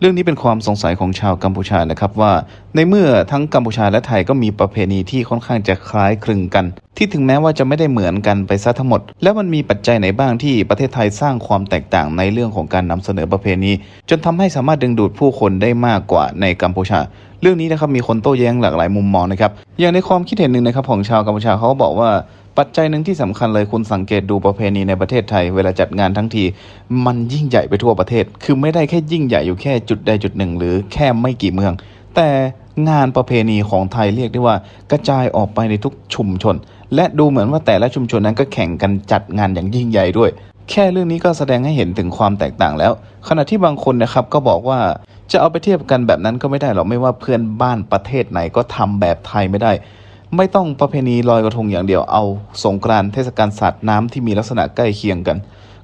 เรื่องนี้เป็นความสงสัยของชาวกัมพูชานะครับว่า ในเมื่อทั้งกัมพูชาและไทยก็มีประเพณีที่ค่อนข้างจะคล้ายคลึงกัน ที่ถึงแม้ว่าจะไม่ได้เหมือนกันไปซะทั้งหมด แล้วมันมีปัจจัยไหนบ้างที่ประเทศไทยสร้างความแตกต่างในเรื่องของการนำเสนอประเพณี จนทำให้สามารถดึงดูดผู้คนได้มากกว่าในกัมพูชา เรื่องนี้นะครับมีคนโต้แย้งหลากหลายมุมมองนะครับอย่างในความคิดเห็นหนึ่งนะครับของชาวกัมพูชาเขาบอกว่า ปัจจัยหนึ่งที่สำคัญเลยคุณสังเกตดูประเพณีในประเทศไทย เวลาจัดงานทั้งที มันยิ่งใหญ่ไปทั่วประเทศ คือไม่ได้แค่ยิ่งใหญ่อยู่แค่จุดใดจุดหนึ่ง หรือแค่ไม่กี่เมือง แต่งานประเพณีของไทยเรียกได้ว่ากระจายออกไปในทุกชุมชน และดูเหมือนว่าแต่ละชุมชนนั้นก็แข่งกันจัดงานอย่างยิ่งใหญ่ด้วย แค่เรื่องนี้ก็แสดงให้เห็นถึงความแตกต่างแล้ว ขณะที่บางคนนะครับก็บอกว่าจะเอาไปเทียบกันแบบนั้นก็ไม่ได้หรอกไม่ว่าเพื่อนบ้านประเทศไหนก็ทำแบบไทยไม่ได้ ไม่ต้องประเพณีลอยกระทงอย่างเดียวเอาสงกรานต์เทศกาลสาดน้ำที่มีลักษณะใกล้เคียงกัน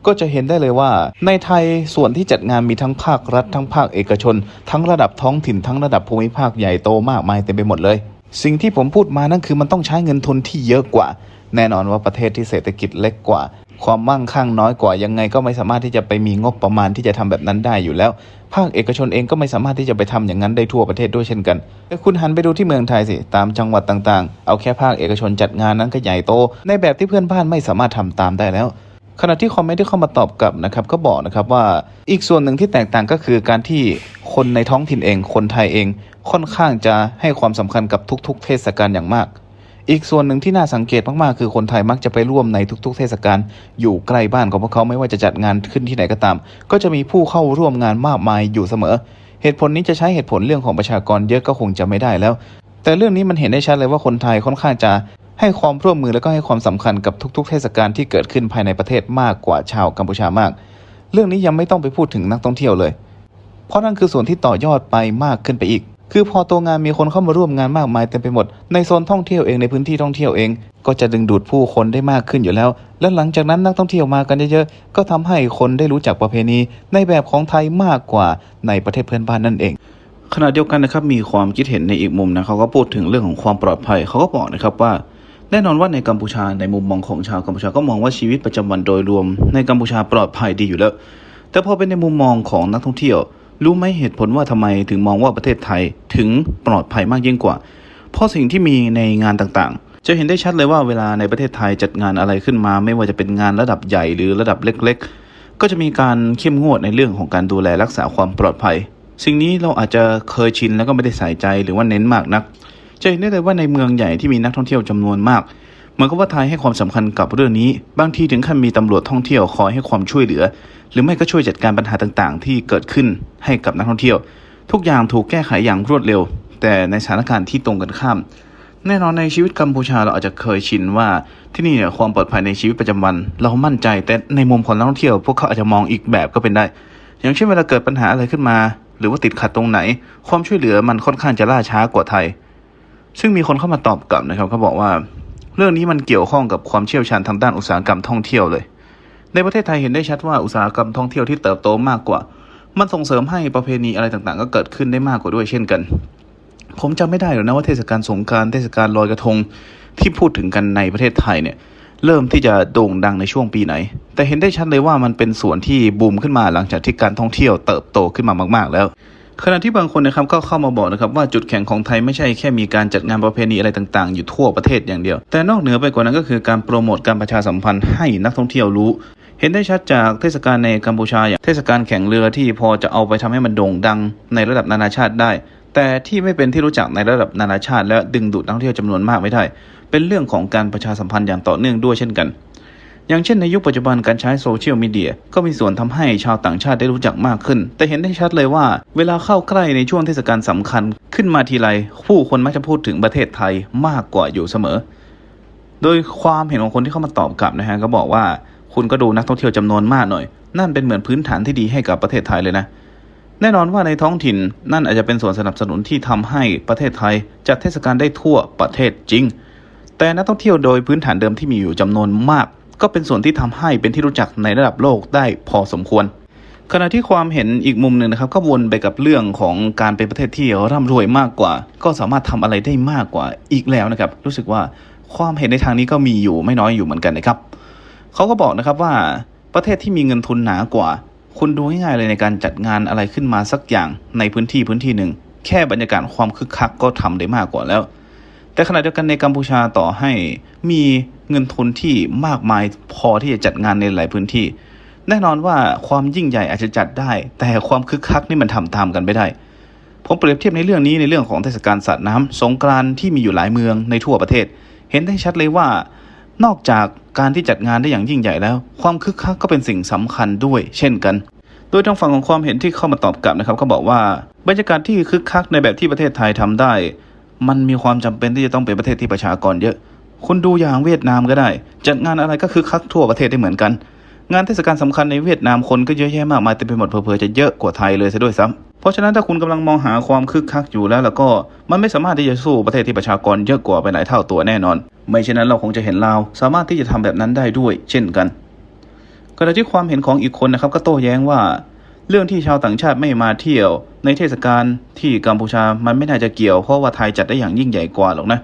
ก็จะเห็นได้เลยว่า ในไทยส่วนที่จัดงานมีทั้งภาครัฐ ทั้งภาคเอกชน ทั้งระดับท้องถิ่นทั้งระดับภูมิภาคใหญ่โตมากมายเต็มไปหมดเลย สิ่งที่ผมพูดมานั่นคือมันต้องใช้เงินทุนที่เยอะกว่า แน่นอนว่าประเทศที่เศรษฐกิจเล็กกว่า ความมั่งคั่งน้อยกว่ายังไงก็ไม่สามารถที่จะไปมีงบประมาณที่จะทำแบบนั้นได้อยู่แล้ว ภาคเอกชนเองก็ไม่สามารถที่จะไปทำอย่างนั้นได้ทั่วประเทศด้วยเช่นกันแต่คุณหันไปดูที่เมืองไทยสิตามจังหวัดต่างๆ เอาแค่ภาคเอกชนจัดงานนั้นก็ใหญ่โต ในแบบที่เพื่อนบ้านไม่สามารถทำตามได้แล้ว ขณะที่คอมเมนต์ที่เข้ามาตอบกลับนะครับก็บอกนะครับว่าอีกส่วนหนึ่งที่แตกต่างก็คือการที่คนในท้องถิ่นเอง คนไทยเองค่อนข้างจะให้ความสำคัญกับทุก ๆ เทศกาลอย่างมาก อีกส่วนหนึ่งที่น่าสังเกตมากๆคือคนไทยมักจะไปร่วมในทุก ๆ เทศกาลอยู่ใกล้บ้านของพวกเขาไม่ว่าจะจัดงานขึ้นที่ไหนก็ตาม ก็จะมีผู้เข้าร่วมงานมากมายอยู่เสมอ เหตุผลนี้จะใช้เหตุผลเรื่องของประชากรเยอะก็คงจะไม่ได้แล้ว แต่เรื่องนี้มันเห็นได้ชัดเลยว่าคนไทยค่อนข้างจะให้ความร่วมมือและก็ให้ความสำคัญกับทุก ๆ เทศกาลที่เกิดขึ้นภายในประเทศมากกว่าชาวกัมพูชามาก เรื่องนี้ยังไม่ต้องไปพูดถึงนักท่องเที่ยวเลย เพราะนั่นคือส่วนที่ต่อยอดไปมากขึ้นไปอีก คือพอตัวงานมีคนเข้ามาร่วมงานมากมายเต็มไปหมด ในโซนท่องเที่ยวเองในพื้นที่ท่องเที่ยวเอง ก็จะดึงดูดผู้คนได้มากขึ้นอยู่แล้ว และหลังจากนั้นนักท่องเที่ยวมากันเยอะๆ ก็ทำให้คนได้รู้จักประเพณี ในแบบของไทยมากกว่าในประเทศเพื่อนบ้านนั่นเอง ขณะเดียวกันนะครับมีความคิดเห็นในอีกมุมนะเขาก็พูดถึงเรื่องของความปลอดภัยเขาก็บอกนะครับว่าแน่นอนว่าในกัมพูชาในมุมมองของชาวกัมพูชาก็มองว่าชีวิตประจำวันโดยรวม ในกัมพูชาปลอดภัยดีอยู่แล้ว แต่พอเป็นในมุมมองของนักท่องเที่ยว รู้ไหมเหตุผลว่าทำไมถึงมองว่าประเทศไทยถึงปลอดภัยมากยิ่งกว่า เพราะสิ่งที่มีในงานต่างๆ จะเห็นได้ชัดเลยว่าเวลาในประเทศไทยจัดงานอะไรขึ้นมา ไม่ว่าจะเป็นงานระดับใหญ่หรือระดับเล็ก ๆ ก็จะมีการเข้มงวดในเรื่องของการดูแลรักษาความปลอดภัย สิ่งนี้เราอาจจะเคยชินแล้วก็ไม่ได้ใส่ใจหรือว่าเน้นมากนัก จะเห็นได้เลยว่าในเมืองใหญ่ที่มีนักท่องเที่ยวจำนวนมากเหมือนกับว่าไทยให้ความสำคัญกับเรื่องนี้ บางทีถึงขั้นมีตำรวจท่องเที่ยวคอยให้ความช่วยเหลือ หรือไม่ก็ช่วยจัดการปัญหาต่างๆ ที่เกิดขึ้นให้กับนักท่องเที่ยว ทุกอย่างถูกแก้ไขอย่างรวดเร็ว แต่ในสถานการณ์ที่ตรงกันข้าม แน่นอนในชีวิตกัมพูชาเราอาจจะเคยชินว่าที่นี่เนี่ยความปลอดภัยในชีวิตประจำวัน เรามั่นใจแต่ในมุมของนักท่องเที่ยว พวกเขาอาจจะมองอีกแบบก็เป็นได้ อย่างเช่นเวลาเกิดปัญหาอะไรขึ้นมา หรือว่าติดขัดตรงไหน ความช่วยเหลือมันค่อนข้างจะล่าช้ากว่าไทย ซึ่งมีคนเข้ามาตอบกลับนะครับเขาบอกว่า เรื่องนี้มันเกี่ยวข้องกับความเชี่ยวชาญทางด้านอุตสาหกรรมท่องเที่ยวเลย ในประเทศไทยเห็นได้ชัดว่าอุตสาหกรรมท่องเที่ยวที่เติบโตมากกว่า มันส่งเสริมให้ประเพณีอะไรต่างๆ ก็เกิดขึ้นได้มากกว่าด้วยเช่นกัน ผมจำไม่ได้หรอกนะว่าเทศกาลสงกรารเทศกาลลอยกระทงที่พูดถึงกันในประเทศไทยเนี่ย เริ่มที่จะโด่งดังในช่วงปีไหน แต่เห็นได้ชัดเลยว่ามันเป็นส่วนที่บูมขึ้นมาหลังจากที่การท่องเที่ยวเติบโตขึ้นมามาก ๆ แล้วขณะที่บางคนนะครับก็เข้ามาบอกนะครับว่าจุดแข็งของไทยไม่ใช่แค่มีการจัดงานประเพณีอะไรต่างๆ อยู่ทั่วประเทศอย่างเดียว แต่นอกเหนือไปกว่านั้นก็คือการโปรโมทการประชาสัมพันธ์ให้นักท่องเที่ยวรู้ เห็นได้ชัดจากเทศกาลในกัมพูชาอย่างเทศกาลแข่งเรือที่พอจะเอาไปทำให้มันโด่งดังในระดับนานาชาติได้ แต่ที่ไม่เป็นที่รู้จักในระดับนานาชาติ และดึงดูดนักท่องเที่ยวจำนวนมากไม่ได้ เป็นเรื่องของการประชาสัมพันธ์อย่างต่อเนื่องด้วยเช่นกัน อย่างเช่นในยุคปัจจุบันการใช้โซเชียลมีเดียก็มีส่วนทำให้ชาวต่างชาติได้รู้จักมากขึ้น แต่เห็นได้ชัดเลยว่า เวลาเข้าใกล้ในช่วงเทศกาลสำคัญ ขึ้นมาทีไรผู้คนมักจะพูดถึงประเทศไทยมากกว่าอยู่เสมอ โดยความเห็นของคนที่เข้ามาตอบกลับนะฮะก็บอกว่าคุณก็ดูนักท่องเที่ยวจำนวนมากหน่อย นั่นเป็นเหมือนพื้นฐานที่ดีให้กับประเทศไทยเลยนะ แน่นอนว่าในท้องถิ่นนั่นอาจจะเป็นส่วนสนับสนุนที่ทำให้ประเทศไทยจัดเทศกาลได้ทั่วประเทศจริง แต่นักท่องเที่ยวโดยพื้นฐานเดิมที่มีอยู่จำนวนมาก ก็เป็นส่วนที่ทำให้เป็นที่รู้จักในระดับโลกได้พอสมควร ขณะที่ความเห็นอีกมุมหนึ่งนะครับ ก็วนไปกับเรื่องของการเป็นประเทศที่ร่ำรวยมากกว่า ก็สามารถทำอะไรได้มากกว่าอีกแล้วนะครับ รู้สึกว่าความเห็นในทางนี้ก็มีอยู่ไม่น้อยอยู่เหมือนกันนะครับเขาก็บอกนะครับว่าประเทศที่มีเงินทุนหนากว่า คุณดูง่ายๆเลยในการจัดงานอะไรขึ้นมาสักอย่างในพื้นที่พื้นที่หนึ่งแค่บรรยากาศความคึกคักก็ทำได้มากกว่าแล้ว แต่ขณะเดียวกันในกัมพูชาต่อให้มีเงินทุนที่มากมายพอที่จะจัดงานในหลายพื้นที่ แน่นอนว่าความยิ่งใหญ่อาจจะจัดได้ แต่ความคึกคักนี่มันทำตามกันไม่ได้ ผมเปรียบเทียบในเรื่องนี้ในเรื่องของเทศกาลสาดน้ำสงกรานที่มีอยู่หลายเมืองในทั่วประเทศ เห็นได้ชัดเลยว่านอกจากการที่จัดงานได้อย่างยิ่งใหญ่แล้ว ความคึกคักก็เป็นสิ่งสำคัญด้วย เช่นกัน โดยทางฝั่งของความเห็นที่เข้ามาตอบกลับนะครับก็บอกว่าบรรยากาศที่คึกคักในแบบที่ประเทศไทยทำได้ มันมีความจำเป็นที่จะต้องเป็นประเทศที่ประชากรเยอะ คุณดูอย่างเวียดนามก็ได้ จัดงานอะไรก็คือคักทั่วประเทศได้เหมือนกัน งานเทศกาลสำคัญในเวียดนามคนก็เยอะแยะมากมายเต็มไปหมดเผลอๆจะเยอะกว่าไทยเลยซะด้วยซ้ำเพราะฉะนั้นถ้าคุณกำลังมองหาความคึกคักอยู่แล้วแล้วก็มันไม่สามารถที่จะสู้ประเทศที่ประชากรเยอะกว่าไปหลายเท่าตัวแน่นอน ไม่เช่นนั้นเราคงจะเห็นลาวสามารถที่จะทำแบบนั้นได้ด้วย เช่นกันขณะที่ความเห็นของอีกคนนะครับก็โต้แย้งว่า เรื่องที่ชาวต่างชาติไม่มาเที่ยว ในเทศกาลที่กัมพูชามันไม่น่าจะเกี่ยวเพราะว่าไทยจัดได้อย่างยิ่งใหญ่กว่าหรอกนะ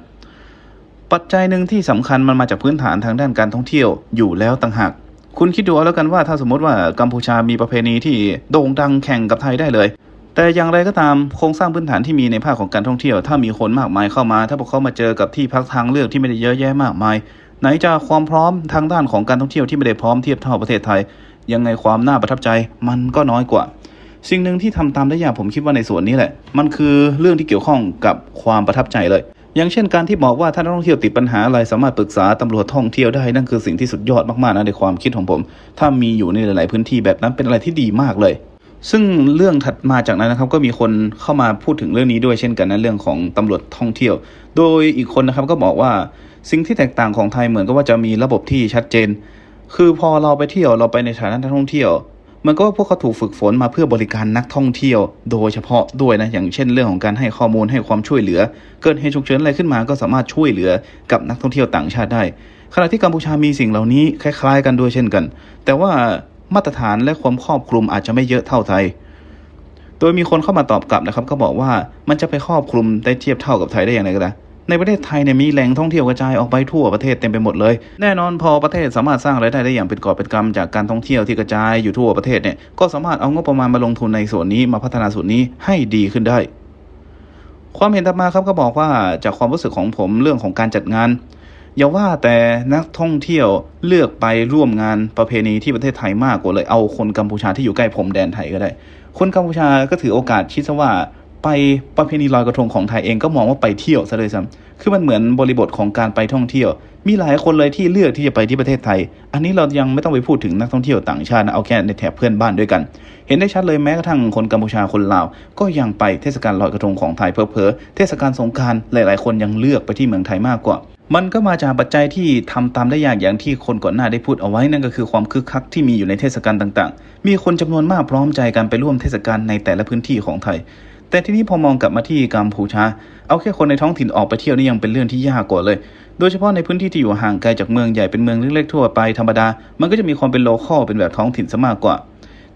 ปัจจัยหนึ่งที่สำคัญมันมาจากพื้นฐานทางด้านการท่องเที่ยวอยู่แล้วต่างหากคุณคิดดูเอาแล้วกันว่าถ้าสมมติว่ากัมพูชามีประเพณีที่โด่งดังแข่งกับไทยได้เลย แต่อย่างไรก็ตามโครงสร้างพื้นฐานที่มีในภาคของการท่องเที่ยว ถ้ามีคนมากมายเข้ามา ถ้าพวกเขามาเจอกับที่พักทางเลือกที่ไม่ได้เยอะแยะมากมาย ไหนจะความพร้อมทางด้านของการท่องเที่ยวที่ไม่ได้พร้อมเทียบเท่าประเทศไทย ยังไงความน่าประทับใจมันก็น้อยกว่า สิ่งหนึ่งที่ทำตามได้ยากผมคิดว่าในส่วนนี้แหละ มันคือเรื่องที่เกี่ยวข้องกับความประทับใจเลย อย่างเช่นการที่บอกว่าถ้านักท่องเที่ยวติดปัญหาอะไรสามารถปรึกษาตำรวจท่องเที่ยวได้นั่นคือสิ่งที่สุดยอดมากๆนะในความคิดของผม ถ้ามีอยู่ในหลาย ๆ พื้นที่แบบนั้นเป็นอะไรที่ดีมากเลยซึ่งเรื่องถัดมาจากนั้นนะครับก็มีคนเข้ามาพูดถึงเรื่องนี้ด้วยเช่นกันนะเรื่องของตำรวจท่องเที่ยว โดยอีกคนนะครับก็บอกว่าสิ่งที่แตกต่างของไทยเหมือนกับว่าจะมีระบบที่ชัดเจน คือพอเราไปเที่ยวเราไปในฐานะนักท่องเที่ยว มันก็ว่าพวกเขาถูกฝึกฝนมาเพื่อบริการนักท่องเที่ยว โดยเฉพาะด้วยนะอย่างเช่นเรื่องของการให้ข้อมูลให้ความช่วยเหลือ เกิดเหตุฉุกเฉินอะไรขึ้นมาก็สามารถช่วยเหลือกับนักท่องเที่ยวต่างชาติได้ ขณะที่กัมพูชามีสิ่งเหล่านี้คล้าย ๆ กันด้วยเช่นกัน แต่ว่ามาตรฐานและความครอบคลุมอาจจะไม่เยอะเท่าไทยโดยมีคนเข้ามาตอบกลับนะครับ ก็บอกว่ามันจะไปครอบคลุมได้เทียบเท่ากับไทยได้อย่างไรก็ได้ ในประเทศไทยเนี่ยมีแหล่งท่องเที่ยวกระจายออกไปทั่วประเทศเต็มไปหมดเลย แน่นอนพอประเทศสามารถสร้างรายได้ได้อย่างเป็นกอบเป็นกำจากการท่องเที่ยวที่กระจายอยู่ทั่วประเทศเนี่ยก็สามารถเอางบประมาณมาลงทุนในส่วนนี้มาพัฒนาส่วนนี้ให้ดีขึ้นได้ ความเห็นต่อมาครับก็บอกว่าจากความรู้สึกของผมเรื่องของการจัดงานอย่าว่าแต่นักท่องเที่ยวเลือกไปร่วมงานประเพณีที่ประเทศไทยมากกว่าเลยเอาคนกัมพูชาที่อยู่ใกล้พรมแดนไทยก็ได้ คนกัมพูชาก็ถือโอกาสคิดซะว่า ไปประเพณีลอยกระทงของไทยเองก็มองว่าไปเที่ยวซะเลยซ้ำคือมันเหมือนบริบทของการไปท่องเที่ยว มีหลายคนเลยที่เลือกที่จะไปที่ประเทศไทย อันนี้เรายังไม่ต้องไปพูดถึงนักท่องเที่ยวต่างชาตินะเอาแค่ในแถบเพื่อนบ้านด้วยกัน เห็นได้ชัดเลยแม้กระทั่งคนกัมพูชาคนลาว ก็ยังไปเทศกาลลอยกระทงของไทยเพอเพอเทศกาลสงกรารหลาย ๆ คนยังเลือกไปที่เมืองไทยมากกว่ามันก็มาจากปัจจัยที่ทำตามได้ยากอย่างที่คนก่อนหน้าได้พูดเอาไว้นั่นก็คือความคึกคักที่มีอยู่ในเทศกาลต่างๆ มีคนจำนวนมากพร้อมใจกันไปร่วมเทศกาลในแต่ละพื้นที่ของไทย แต่ทีนี้พอมองกลับมาที่กัมพูชา เอาแค่คนในท้องถิ่นออกไปเที่ยวนี่ยังเป็นเรื่องที่ยากกว่าเลย โดยเฉพาะในพื้นที่ที่อยู่ห่างไกลจากเมืองใหญ่เป็นเมืองเล็กๆทั่วไปธรรมดา มันก็จะมีความเป็นโลคอลเป็นแบบท้องถิ่นซะมากกว่า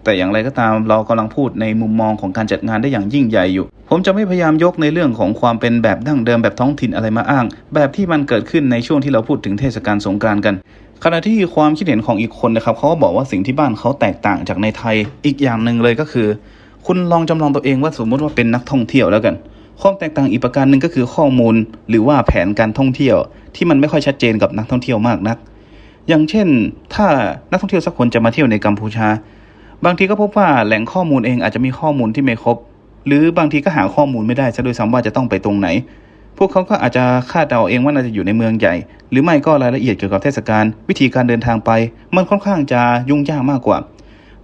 แต่อย่างไรก็ตามเรากำลังพูดในมุมมองของการจัดงานได้อย่างยิ่งใหญ่อยู่ ผมจะไม่พยายามยกในเรื่องของความเป็นแบบดั้งเดิมแบบท้องถิ่นอะไรมาอ้าง แบบที่มันเกิดขึ้นในช่วงที่เราพูดถึงเทศกาลสงกรานต์กันขณะที่ความคิดเห็นของอีกคนนะครับเขาก็บอกว่าสิ่งที่บ้านเขาแตกต่างจากในไทยอีกอย่างหนึ่งเลยก็คือ คุณลองจำลองตัวเองว่าสมมติว่าเป็นนักท่องเที่ยวแล้วกันความแตกต่างอีกประการหนึ่งก็คือข้อมูลหรือว่าแผนการท่องเที่ยว ที่มันไม่ค่อยชัดเจนกับนักท่องเที่ยวมากนัก อย่างเช่น ถ้านักท่องเที่ยวสักคนจะมาเที่ยวในกัมพูชา บางทีก็พบว่าแหล่งข้อมูลเองอาจจะมีข้อมูลที่ไม่ครบ หรือบางทีก็หาข้อมูลไม่ได้ซะด้วยซ้ำว่าจะต้องไปตรงไหน พวกเขาก็อาจจะคาดเดาเองว่าน่าจะอยู่ในเมืองใหญ่ หรือไม่ก็รายละเอียดเกี่ยวกับเทศกาลวิธีการเดินทางไป มันค่อนข้างจะยุ่งยากมากกว่า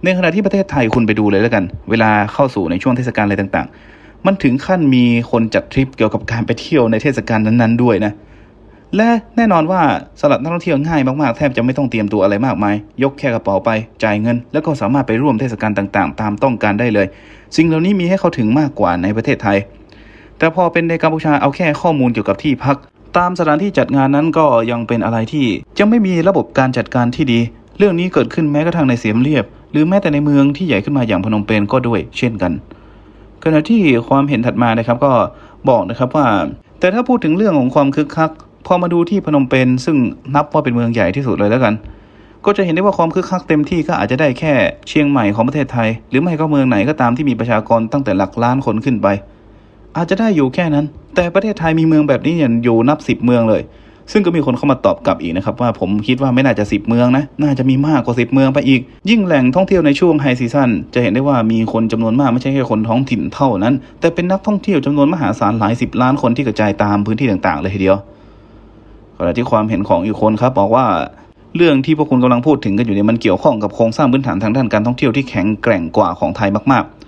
ในขณะที่ประเทศไทยคุณไปดูเลยแล้วกัน เวลาเข้าสู่ในช่วงเทศกาลอะไรต่าง ๆ มันถึงขั้นมีคนจัดทริปเกี่ยวกับการไปเที่ยวในเทศกาลนั้นๆด้วยนะและแน่นอนว่าสำหรับนักท่องเที่ยวง่ายมากๆ แทบจะไม่ต้องเตรียมตัวอะไรมากมาย ยกแค่กระเป๋าไป จ่ายเงิน แล้วก็สามารถไปร่วมเทศกาลต่างๆ ตามต้องการได้เลย สิ่งเหล่านี้มีให้เข้าถึงมากกว่าในประเทศไทย แต่พอเป็นในกัมพูชาเอาแค่ข้อมูลเกี่ยวกับที่พัก ตามสถานที่จัดงานนั้นก็ยังเป็นอะไรที่ยังไม่มีระบบการจัดการที่ดี เรื่องนี้เกิดขึ้นแม้กระทั่งในเสียมเรียบ หรือแม้แต่ในเมืองที่ใหญ่ขึ้นมาอย่างพนมเปญก็ด้วยเช่นกัน ขณะที่ความเห็นถัดมานะครับก็บอกนะครับว่า แต่ถ้าพูดถึงเรื่องของความคึกคักพอมาดูที่พนมเปญซึ่งนับว่าเป็นเมืองใหญ่ที่สุดเลยแล้วกัน ก็จะเห็นได้ว่าความคึกคักเต็มที่ก็อาจจะได้แค่เชียงใหม่ของประเทศไทย หรือไม่ก็เมืองไหนก็ตามที่มีประชากรตั้งแต่หลักล้านคนขึ้นไป อาจจะได้อยู่แค่นั้น แต่ประเทศไทยมีเมืองแบบนี้เนี่ยอยู่นับสิบเมืองเลย ซึ่งก็มีคนเข้ามาตอบกลับอีกนะครับว่าผมคิดว่าไม่น่าจะสิบเมืองนะ น่าจะมีมากกว่าสิบเมืองไปอีก ยิ่งแหล่งท่องเที่ยวในช่วงไฮซีซั่นจะเห็นได้ว่ามีคนจำนวนมากไม่ใช่แค่คนท้องถิ่นเท่านั้น แต่เป็นนักท่องเที่ยวจำนวนมหาศาลหลายสิบล้านคนที่กระจายตามพื้นที่ต่างๆ เลยทีเดียวขณะที่ความเห็นของอีกคนครับบอกว่าเรื่องที่พวกคุณกำลังพูดถึงกันอยู่เนี่ยมันเกี่ยวข้องกับโครงสร้างพื้นฐานทางด้านการท่องเที่ยวที่แข็งแกร่งกว่าของไทยมากๆ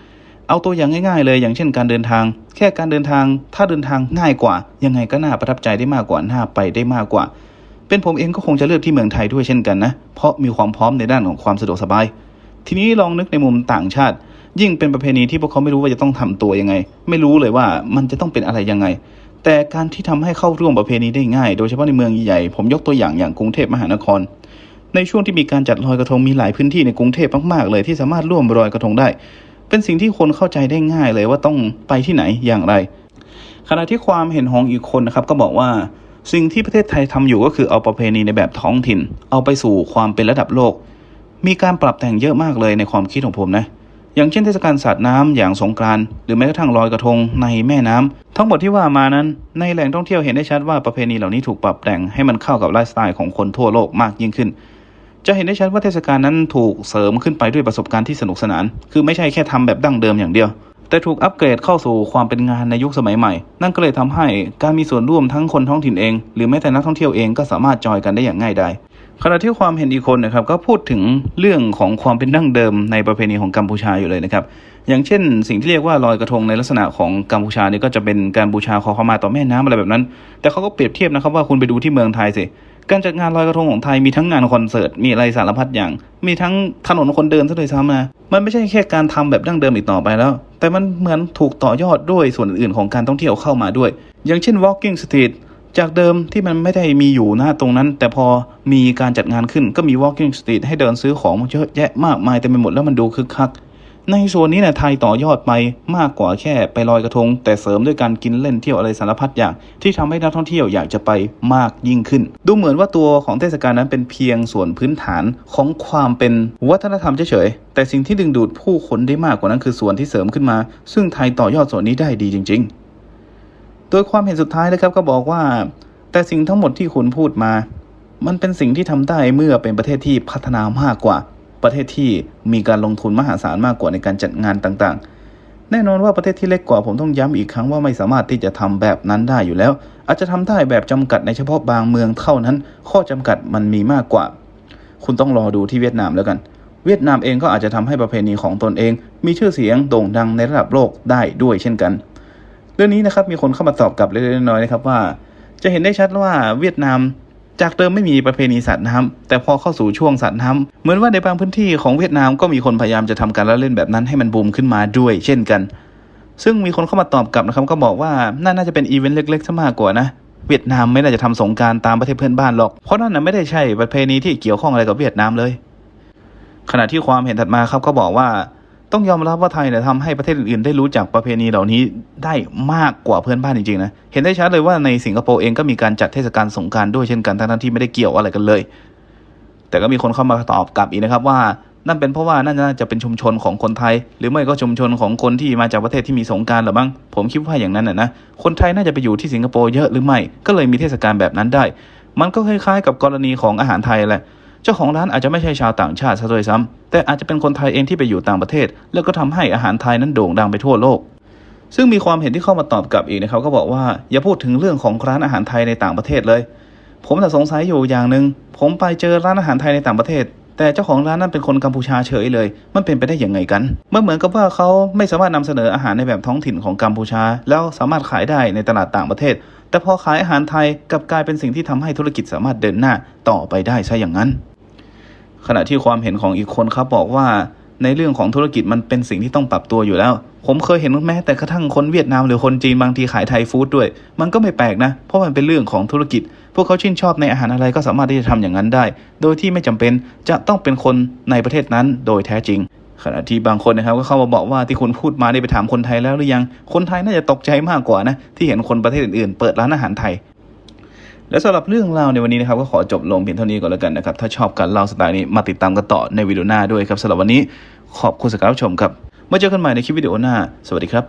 เอาตัวอย่างง่ายๆเลยอย่างเช่นการเดินทาง แค่การเดินทาง ถ้าเดินทางง่ายกว่า ยังไงก็น่าประทับใจได้มากกว่าน่าไปได้มากกว่า เป็นผมเองก็คงจะเลือกที่เมืองไทยด้วยเช่นกันนะ เพราะมีความพร้อมในด้านของความสะดวกสบาย ทีนี้ลองนึกในมุมต่างชาติ ยิ่งเป็นประเพณีที่พวกเขาไม่รู้ว่าจะต้องทำตัวยังไง ไม่รู้เลยว่ามันจะต้องเป็นอะไรยังไง แต่การที่ทำให้เข้าร่วมประเพณีได้ง่าย โดยเฉพาะในเมืองใหญ่ผมยกตัวอย่างอย่างกรุงเทพมหานครในช่วงที่มีการจัดลอยกระทงมีหลายพื้นที่ในกรุงเทพมากๆเลยที่สามารถร่วมลอยกระทงได้ เป็นสิ่งที่คนเข้าใจได้ง่ายเลยว่าต้องไปที่ไหนอย่างไร ขณะที่ความเห็นของอีกคนนะครับก็บอกว่าสิ่งที่ประเทศไทยทำอยู่ก็คือเอาประเพณีในแบบท้องถิ่น เอาไปสู่ความเป็นระดับโลก มีการปรับแต่งเยอะมากเลยในความคิดของผมนะ อย่างเช่นเทศกาลสาดน้ำอย่างสงกรานต์หรือแม้กระทั่งลอยกระทงในแม่น้ำทั้งหมดที่ว่ามานั้น ในแหล่งท่องเที่ยวเห็นได้ชัดว่าประเพณีเหล่านี้ถูกปรับแต่งให้มันเข้ากับไลฟ์สไตล์ของคนทั่วโลกมากยิ่งขึ้น จะเห็นได้ชัดว่าเทศกาลนั้นถูกเสริมขึ้นไปด้วยประสบการณ์ที่สนุกสนาน คือไม่ใช่แค่ทำแบบดั้งเดิมอย่างเดียว แต่ถูกอัปเกรดเข้าสู่ความเป็นงานในยุคสมัยใหม่ นั่นก็เลยทำให้การมีส่วนร่วมทั้งคนท้องถิ่นเอง หรือแม้แต่นักท่องเที่ยวเองก็สามารถจอยกันได้อย่างง่ายดายขณะที่ความเห็นอีกคนนะครับก็พูดถึงเรื่องของความเป็นดั้งเดิมในประเพณีของกัมพูชาอยู่เลยนะครับอย่างเช่น สิ่งที่เรียกว่าลอยกระทงในลักษณะของกัมพูชาเนี่ยก็จะเป็นการบูชาขอขมาต่อแม่น้ำอะไรแบบนั้น แต่เขาก็เปรียบเทียบนะครับว่าคุณไปดูที่เมืองไทยสิ การจัดงานลอยกระทงของไทยมีทั้งงานคอนเสิร์ต มีอะไรสารพัดอย่าง มีทั้งถนนคนเดินซะเลยซ้ำนะ มันไม่ใช่แค่การทำแบบดั้งเดิมอีกต่อไปแล้ว แต่มันเหมือนถูกต่อยอดด้วยส่วนอื่นของการท่องเที่ยวเข้ามาด้วย อย่างเช่น walking street จากเดิมที่มันไม่ได้มีอยู่หน้าตรงนั้น แต่พอมีการจัดงานขึ้นก็มี walking street ให้เดินซื้อของเยอะแยะมากมายเต็มไปหมดแล้วมันดูคึกคัก ในส่วนนี้เนี่ยไทยต่อยอดไปมากกว่าแค่ไปลอยกระทง แต่เสริมด้วยการกินเล่นเที่ยวอะไรสารพัดอย่าง ที่ทำให้นักท่องเที่ยวอยากจะไปมากยิ่งขึ้น ดูเหมือนว่าตัวของเทศกาลนั้นเป็นเพียงส่วนพื้นฐานของความเป็นวัฒนธรรมเฉยๆแต่สิ่งที่ดึงดูดผู้คนได้มากกว่านั้นคือส่วนที่เสริมขึ้นมา ซึ่งไทยต่อยอดส่วนนี้ได้ดีจริง ๆ โดยความเห็นสุดท้ายนะครับก็บอกว่า แต่สิ่งทั้งหมดที่คุณพูดมา มันเป็นสิ่งที่ทำได้เมื่อเป็นประเทศที่พัฒนามากกว่า ประเทศที่มีการลงทุนมหาศาลมากกว่าในการจัดงานต่างๆ แน่นอนว่าประเทศที่เล็กกว่าผมต้องย้ำอีกครั้งว่าไม่สามารถที่จะทำแบบนั้นได้อยู่แล้ว อาจจะทำได้แบบจำกัดในเฉพาะบางเมืองเท่านั้น ข้อจำกัดมันมีมากกว่า คุณต้องรอดูที่เวียดนามแล้วกัน เวียดนามเองก็อาจจะทำให้ประเพณีของตนเอง มีชื่อเสียงโด่งดังในระดับโลกได้ด้วยเช่นกัน เรื่องนี้นะครับมีคนเข้ามาตอบกลับเล็กๆน้อยๆนะครับว่า จะเห็นได้ชัดว่าเวียดนาม จากเดิมไม่มีประเพณีสาดน้ำแต่พอเข้าสู่ช่วงสาดน้ำเหมือนว่าในบางพื้นที่ของเวียดนามก็มีคนพยายามจะทำการละเล่นแบบนั้นให้มันบูมขึ้นมาด้วย เช่นกัน ซึ่งมีคนเข้ามาตอบกลับนะครับก็บอกว่าน่าจะเป็นอีเวนต์เล็กๆซะมากกว่านะเวียดนามไม่น่าจะทำสงการตามประเทศเพื่อนบ้านหรอก เพราะนั่นน่ะไม่ได้ใช่ประเพณีที่เกี่ยวข้องอะไรกับเวียดนามเลย ขณะที่ความเห็นถัดมาครับก็บอกว่า ต้องยอมรับว่าไทยเนี่ยทำให้ประเทศอื่นๆ ได้รู้จักประเพณีเหล่านี้ได้มากกว่าเพื่อนบ้านจริงๆนะ เห็นได้ชัดเลยว่าในสิงคโปร์เองก็มีการจัดเทศกาลสงการด้วยเช่นกันทั้งที่ไม่ได้เกี่ยวอะไรกันเลย แต่ก็มีคนเข้ามาตอบกลับอีกนะครับว่านั่นเป็นเพราะว่าน่าจะเป็นชุมชนของคนไทย หรือไม่ก็ชุมชนของคนที่มาจากประเทศที่มีสงการหรือมั้งผมคิดว่าอย่างนั้นนะนะคนไทยน่าจะไปอยู่ที่สิงคโปร์เยอะหรือไม่ก็เลยมีเทศกาลแบบนั้นได้ มันก็คล้ายๆ กับกรณีของอาหารไทยแหละ เจ้าของร้านอาจจะไม่ใช่ชาวต่างชาติซะด้วยซ้ำแต่อาจจะเป็นคนไทยเองที่ไปอยู่ต่างประเทศ แล้วก็ทำให้อาหารไทยนั้นโด่งดังไปทั่วโลก ซึ่งมีความเห็นที่เข้ามาตอบกลับอีกนะครับก็บอกว่าอย่าพูดถึงเรื่องของร้านอาหารไทยในต่างประเทศเลย ผมแต่สงสัยอยู่อย่างหนึ่งผมไปเจอร้านอาหารไทยในต่างประเทศ แต่เจ้าของร้านนั้นเป็นคนกัมพูชาเฉยเลย มันเป็นไปได้อยังไงกันมันเหมือนกับว่าเขาไม่สามารถนำเสนออาหารในแบบท้องถิ่นของกัมพูชา แล้วสามารถขายได้ในตลาดต่างประเทศแต่พอขายอาหารไทยกลับกลายเป็นสิ่งที่ทำให้ธุรกิจสามารถเดินหน้าต่อไปได้ใช่อย่างนั้น ขณะที่ความเห็นของอีกคนครับบอกว่าในเรื่องของธุรกิจมันเป็นสิ่งที่ต้องปรับตัวอยู่แล้ว ผมเคยเห็นแม้แต่กระทั่งคนเวียดนามหรือคนจีนบางทีขายไทยฟู้ดด้วย มันก็ไม่แปลกนะ เพราะมันเป็นเรื่องของธุรกิจ พวกเขาชื่นชอบในอาหารอะไรก็สามารถที่จะทำอย่างนั้นได้ โดยที่ไม่จำเป็นจะต้องเป็นคนในประเทศนั้นโดยแท้จริงขณะที่บางคนนะครับก็เข้ามาบอกว่าที่คุณพูดมาได้ไปถามคนไทยแล้วหรือยัง คนไทยน่าจะตกใจมากกว่านะที่เห็นคนประเทศอื่นๆ เปิดร้านอาหารไทย และสำหรับเรื่องราวในวันนี้นะครับก็ขอจบลงเพียงเท่านี้ก่อนแล้วกันนะครับ ถ้าชอบการเล่าสไตล์นี้มาติดตามกันต่อในวิดีโอหน้าด้วยครับสำหรับวันนี้ขอบคุณสำหรับรับชมครับมาเจอกันใหม่ในคลิปวิดีโอหน้า สวัสดีครับ